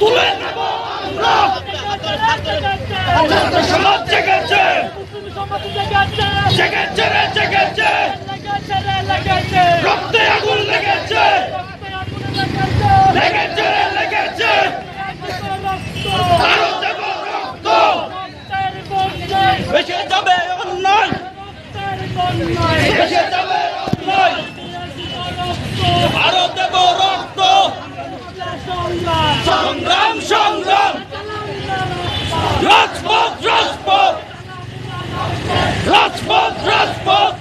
তুলে নেব আমরা সমাজ জেগেছে জেগেছে রে জেগেছে রক্তে আগুন লেগেছে লেগেছে রে লেগেছে আরও দেব রক্ত বেঁচে যাবে অন্যায় বেঁচে যাবে অন্যায় আরও দেব রক্ত সংগ্রাম সংগ্রাম রাজপথ রাজপথ রাজপথ রাজপথ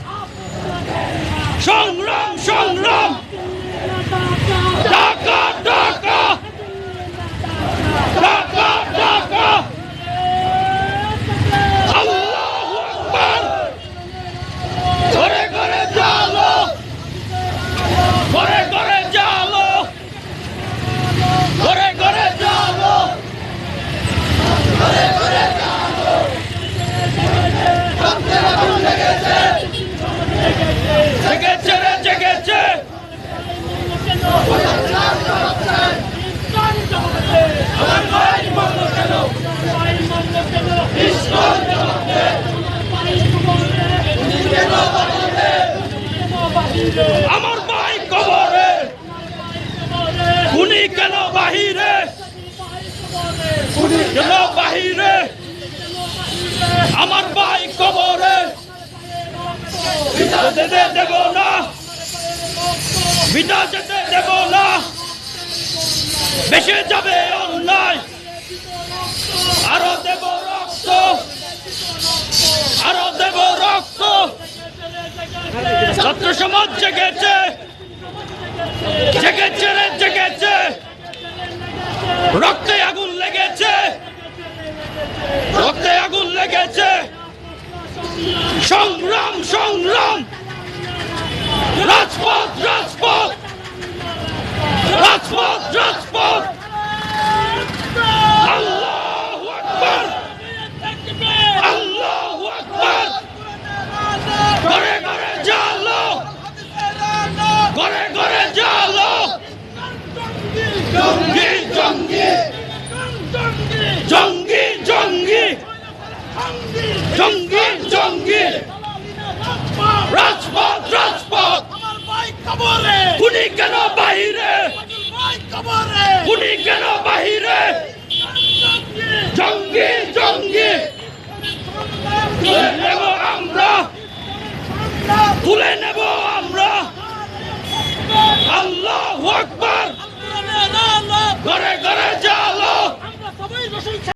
সংগ্রাম সংগ্রাম টাকা টাকা টাকা টাকা আল্লাহু আকবার ঘরে ঘরে জালো ঘরে ঘরে জালো ঘরে ঘরে জালো জেগেছে রে জেগেছে আমার ভাই মরলো কেন আমার ভাই কবরে। খুনি কেন বাহিরে? খুনি কেন বাহিরে? আমার ভাই কবরে। বিটা যেতে দেব না। বিটা যেতে দেব না। বেশে যাবে অন্যায়। আরও দেব সমাজ জেগেছে। জেগেছে রে, জেগেছে। রক্তে আগুন লেগেছে। রক্তে আগুন লেগেছে। সংগ্রাম সংগ্রাম। রাজপথ রাজপথ। রাজপথ রাজপথ আল্লাহু আকবার আল্লাহু আকবার ঘরে ঘরে জালো ঘরে ঘরে জালো জঙ্গি জঙ্গি। জঙ্গি জঙ্গি। জঙ্গি জঙ্গি। রাজপথ রাজপথ। খুনি কেন বাহিরে? খুনি কেন বাহিরে? জঙ্গি জঙ্গি। তুলে নেব আমরা। তুলে নেব আমরা আল্লাহ আকবার। ঘরে ঘরে জালো